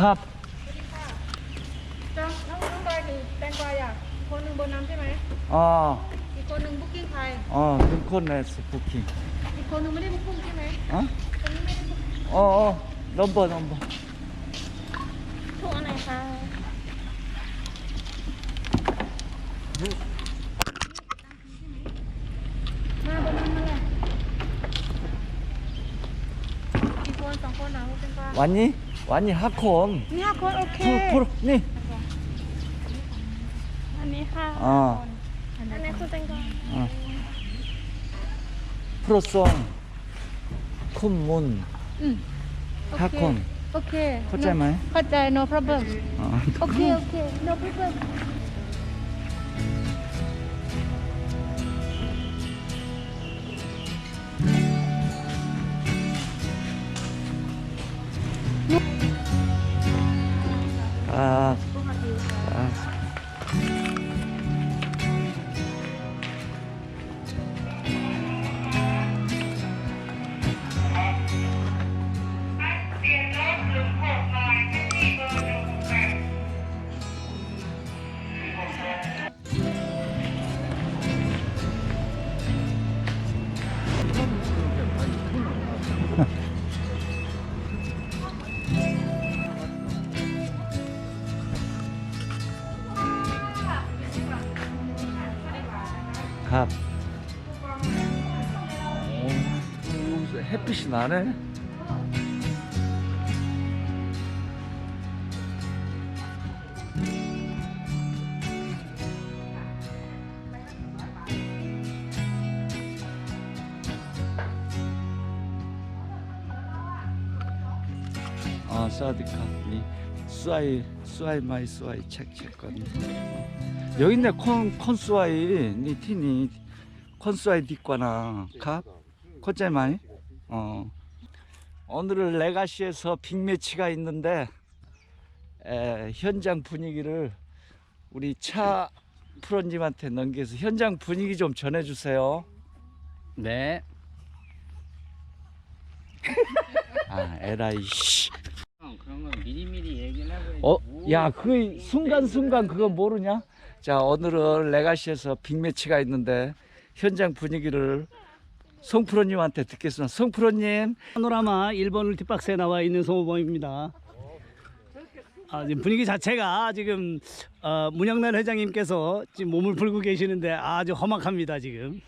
ครับจ้าน้องน้องบอยถือแตงกวาอยากคนหนึ่งบนน้ำใช่ไหมอ๋ออีกคนหนึ่งบุกกิ้งใครอ๋อทุกคนเลยสปุกกิ้งอีกคนหนึ่งไม่ได้บุกกุ้งใช่ไหมอ๋อคนนี้ไม่ได้บุ๊กอ๋อลมบอลลมบอลถูกอะไรนคะมาบนน้ำมาเลยอีกคนสองคนนะบุ๊กกิ้าวันนี้ 니? 왔니 하콤 นี่ห้าคนโอเค 프로 프로 니 อันนี้ค่ะ อ๋อ อันนี้คือแตงกวา 어. 프로송 쿤문 อืมโอเค 하콤 โอเค เข้าใจไหม เข้าใจ no problem 어. โอเค โอเค no problem 아, 오, 햇빛이 나네. 아, 사디카. 이 수아이, 수아이 마이 수아이 책 책거든. 여기 있네 콘 콘 수아이 니 티니 콘수아이 뒷과나 갑 많이 어 오늘은 레가시에서 빅매치가 있는데 에, 현장 분위기를 우리 차 프로님한테 넘겨서 현장 분위기 좀 전해주세요. 네. 아 에라이 씨. 형, 그런 건 미리미리 얘기를 하고 어, 야, 그 순간순간 그거 모르냐? 자, 오늘은 레가시에서 빅매치가 있는데 현장 분위기를 송프로님한테 듣겠습니다. 송프로님, 파노라마 1번 울티박스에 나와 있는 송호범입니다. 아, 지금 분위기 자체가 지금 어, 문영란 회장님께서 지금 몸을 풀고 계시는데 아주 험악합니다 지금.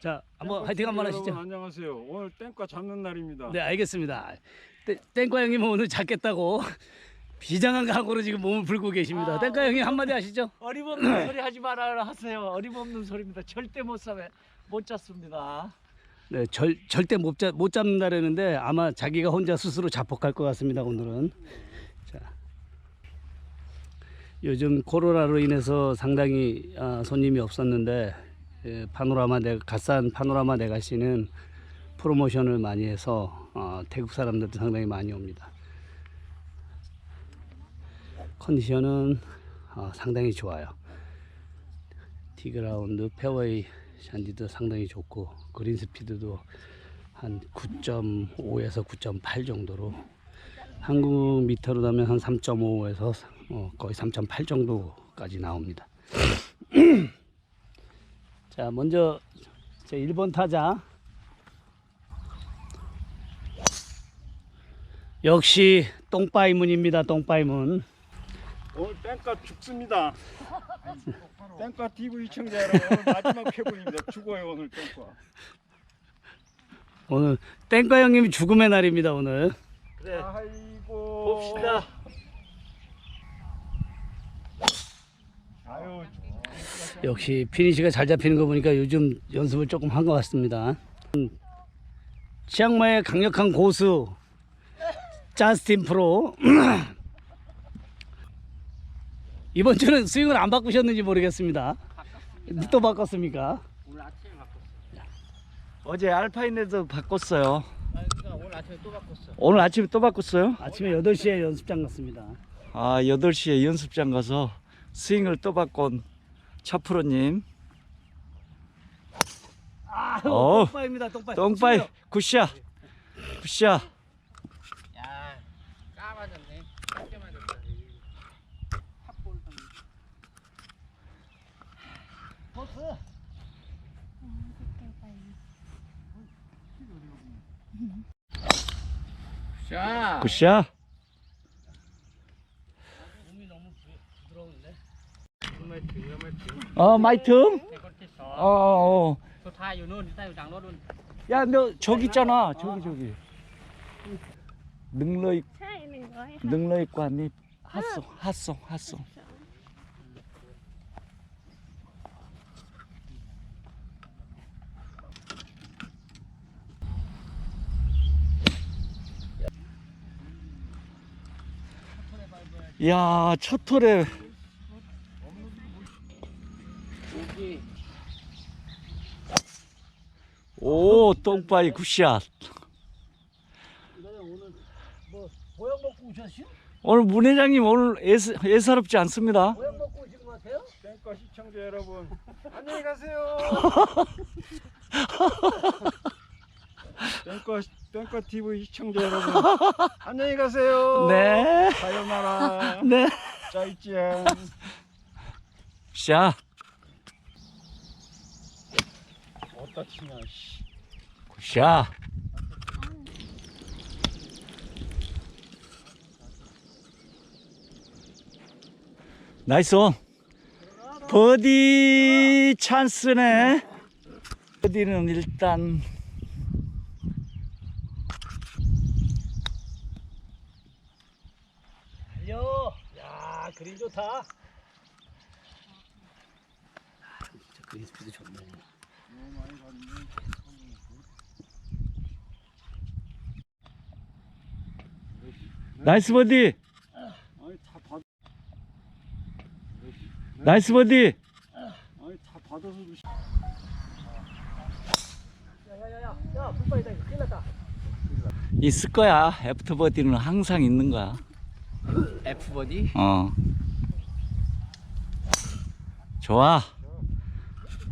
자, 한번 화이팅 한번 하시죠. 여러분 안녕하세요. 오늘 땡과 잡는 날입니다. 네, 알겠습니다. 땡- 땡과 형님은 오늘 잡겠다고 비장한 각오로 지금 몸을 풀고 계십니다. 땡과 형님 한마디 하시죠. 어림없는 소리 하지 말아 하세요. 어림없는 소리입니다. 절대 못 잡에 못 잡습니다. 네, 절, 절대 못, 잡, 못 잡는다라는데 아마 자기가 혼자 스스로 자폭할 것 같습니다 오늘은 자, 요즘 코로나로 인해서 상당히 아, 손님이 없었는데 예, 파노라마 네, 갓산 파노라마 네가시는 프로모션을 많이 해서 어, 태국 사람들도 상당히 많이 옵니다 컨디션은 어, 상당히 좋아요 티그라운드 페어웨이 샨디도 상당히 좋고 그린 스피드도 한 9.5에서 9.8 정도로 한국 미터로 하면 한 3.5에서 어, 거의 3.8 정도까지 나옵니다. 자 먼저 제 1번 타자 역시 똥바이문입니다. 똥바이문. 오늘 땡과 죽습니다. 땡과 TV 시청자 여러분 오늘 마지막 회분입니다. 죽어요 오늘 땡과. 오늘 땡과 형님이 죽음의 날입니다. 오늘. 그래, 아이고. 봅시다. 아유 역시 피니시가 잘 잡히는 거 보니까 요즘 연습을 조금 한 것 같습니다. 음, 치앙마이의 강력한 고수 자스틴 프로 이번 주는 스윙을 안 바꾸셨는지 모르겠습니다. 또 바꿨습니까? 어제 알파인에도 바꿨어요. 그러니까 오늘 아침에 또 바꿨어. 오늘 아침에 또 바꿨어요? 아침에 8시에 연습장 갔습니다. 아, 8시에 연습장 가서 스윙을 또 바꾼 차프로님. 아, 어, 똥바입니다. 똥바. 똥바이 굿샷. 굿샷. 야, 까맞았네. 맞았네. 자. 굿샷. 몸이 너무 부- 부드러운데. 어, 마이 등? ในคนที่สอง 어, 어. สุดท้ายอยู่นู่นใต้หลังรถนู่น 야, 너 저기 있잖아. 저기 저기. 능러익 ใช่หนึ่งร้อยค่ะ 능러익관이 핫송 핫송 핫송. 야, 첫 톨에 오, 똥바이 굿샷. 오늘 뭐 보양 먹고 오셨어요? 오늘 문 회장님 오늘 예사, 예사롭지 않습니다. 보양 먹고 오신 것 같아요? 땡과 시청자 여러분 안녕히 가세요. 땡과 땡과 TV 시청자 여러분 안녕히 가세요. 네. 네. 짜이찌엔. 샷. 어디다 치냐 씨. 굿샷. 나이스 온. 버디 찬스네. 버디는 일단 달려. 야, 그림 좋다. 아, 진짜 그림 스피드 좋네. 나이스 버디. 나이스 버디. 있을 거야. 애프터 버디는 항상 있는 거야. F 버디. 어. 좋아.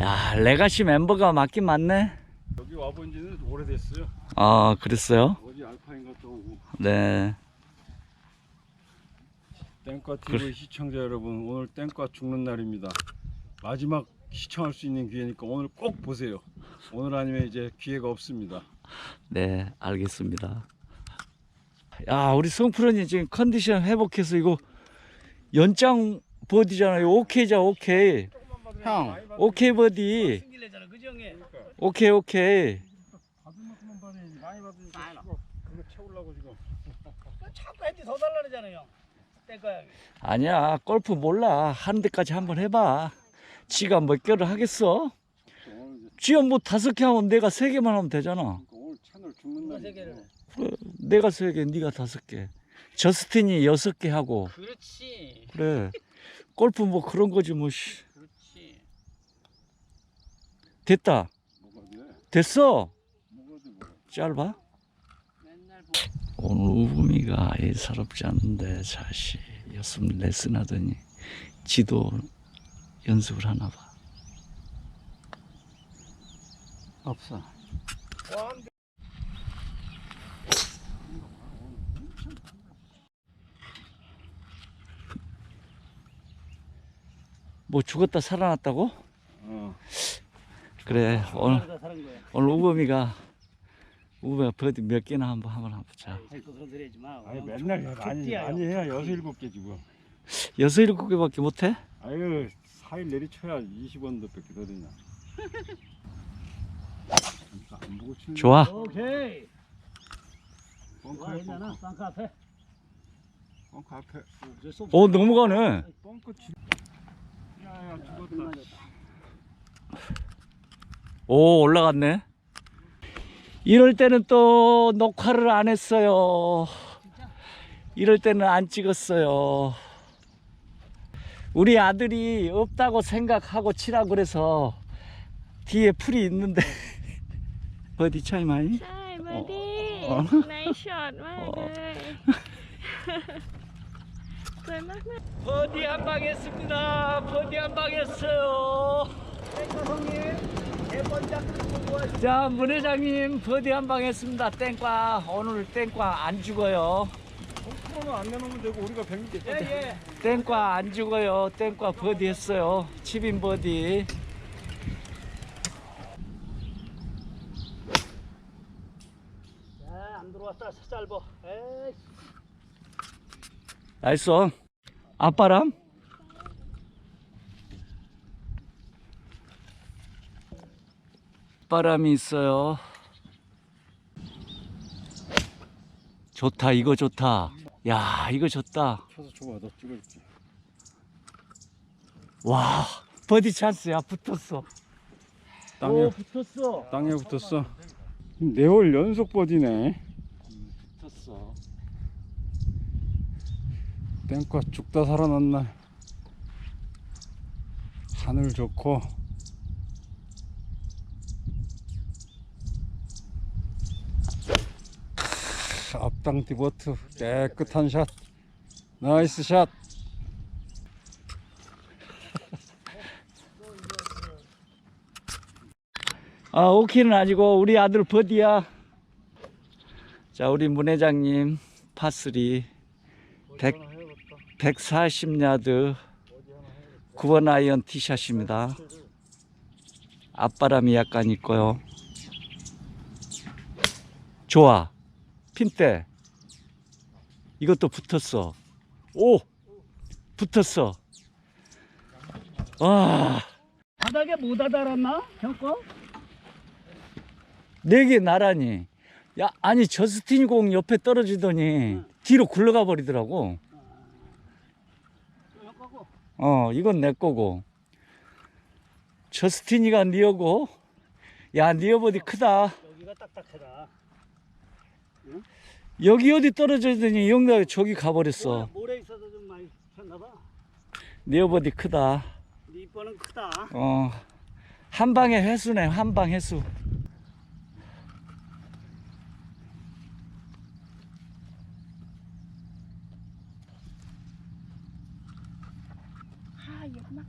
야, 레가시 멤버가 맞긴 맞네. 여기 와본 지는 오래됐어요. 아, 그랬어요? 어디 알파인가 또 오고. 네. 땡과 TV 시청자 여러분 오늘 땡과 죽는 날입니다. 마지막 시청할 수 있는 기회니까 오늘 꼭 보세요. 오늘 아니면 이제 기회가 없습니다. 네, 알겠습니다. 야, 우리 성프로님 지금 컨디션 회복해서 이거 연장 버디잖아요. 오케이자, 오케이. 형, 오케이 버디. 오케이, 오케이. 자꾸 핸디 더 달라잖아요. 아니야, 골프 몰라. 하는 데까지 한번 해봐. 지가 몇 개를 하겠어? 지가 뭐 다섯 개 하면 내가 세 개만 하면 되잖아. 그러니까 오늘 채널 죽는 누가 세 날이죠. 개를? 내가 세 개, 네가 다섯 개. 저스틴이 여섯 개 하고. 그렇지. 그래. 골프 뭐 그런 거지 뭐. 씨. 그렇지. 됐다. 뭐가 돼? 됐어. 뭐가 돼? 뭐가. 짧아? 오늘 우금이가 예사롭지 않은데 자식 연습 레슨 하더니 지도 연습을 하나 봐. 없어. 뭐 죽었다 살아났다고? 어. 그래 오늘. 오늘 우금이가 우금이가 버디 몇 개나 한번 한번 한번 보자. 아니 형, 맨날 해. 많이 형, 해야. 여섯 일곱 개 지금. 여섯 일곱 개밖에 못 해? 아유 4일 내리쳐야 20원도 뺏게 되냐. 안 보고 치는 좋아. 오케이. 벙커 와, 에. 벙커. 앞에. 벙커 앞에. 없어. 오 넘어가네. 벙커 치. 오 올라갔네. 이럴 때는 또 녹화를 안 했어요. 이럴 때는 안 찍었어요. 우리 아들이 없다고 생각하고 치라 그래서 뒤에 풀이 있는데. 어디 차이 많이? 차이 많이. 많이 어, 어. 샷 많이 버디 한 방 했습니다. 버디 한 방 했어요. 자, 문 회장님 버디 한 방 했습니다. 땡과 오늘 땡과 안 죽어요. 프로는 안 내놓으면 되고 우리가 100개. 예, 예. 땡과 안 죽어요. 땡과 버디 했어요. 치빈 버디. 안 들어왔다. 짧어. 나이스. 앞바람? 바람이 있어요. 좋다, 이거 좋다. 야, 이거 좋다. 쳐서 줘봐 너 찍어줄게 와, 버디 찬스야. 붙었어. 땅에 오, 붙었어. 땅에 붙었어 네홀 연속 버디네 붙었어. 땡과 죽다 살아났나 하늘 좋고. 앞당 디버트 깨끗한 샷. 나이스 샷. 아, 오키는 아니고 우리 아들 버디야. 자, 우리 문 회장님 파3 100, 140야드 9번 아이언 티샷입니다. 앞바람이 약간 있고요. 좋아. 핀대. 이것도 붙었어. 오! 붙었어. 와. 바닥에 못 와달았나? 형 거? 네개 나란히. 야, 아니 저스틴 공 옆에 떨어지더니 뒤로 굴러가 버리더라고. 어, 이건 내 거고. 저스틴이가 니어고. 야, 니어보디 크다. 여기가 딱딱해라. 여기 어디 떨어지더니 영락 저기 가버렸어. 모래 있어서 좀 많이 폈나 봐. 니어보디 크다. 네 이뻐는 크다. 어, 한 방에 회수네, 한방 회수. Ha, giật mắt.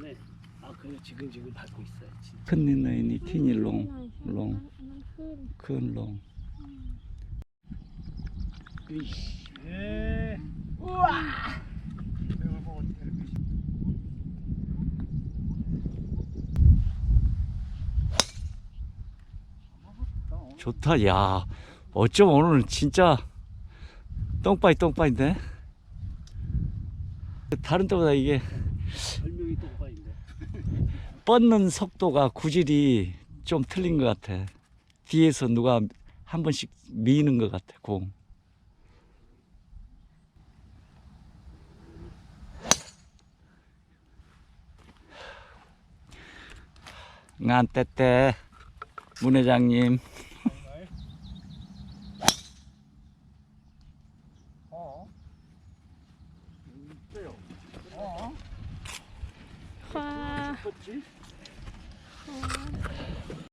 네. 아, 그래 지금 지금 밟고 있어야지. 큰 니 너이니 티니 롱, 롱. 큰 롱. 예. 좋다, 야. 어쩜 오늘은 진짜 똥빠이 똥빠인데? 다른 때보다 이게. 뻗는 속도가 구질이 좀 틀린 것 같아. 뒤에서 누가 한 번씩 미는 것 같아, 공. 난 때때 문 회장님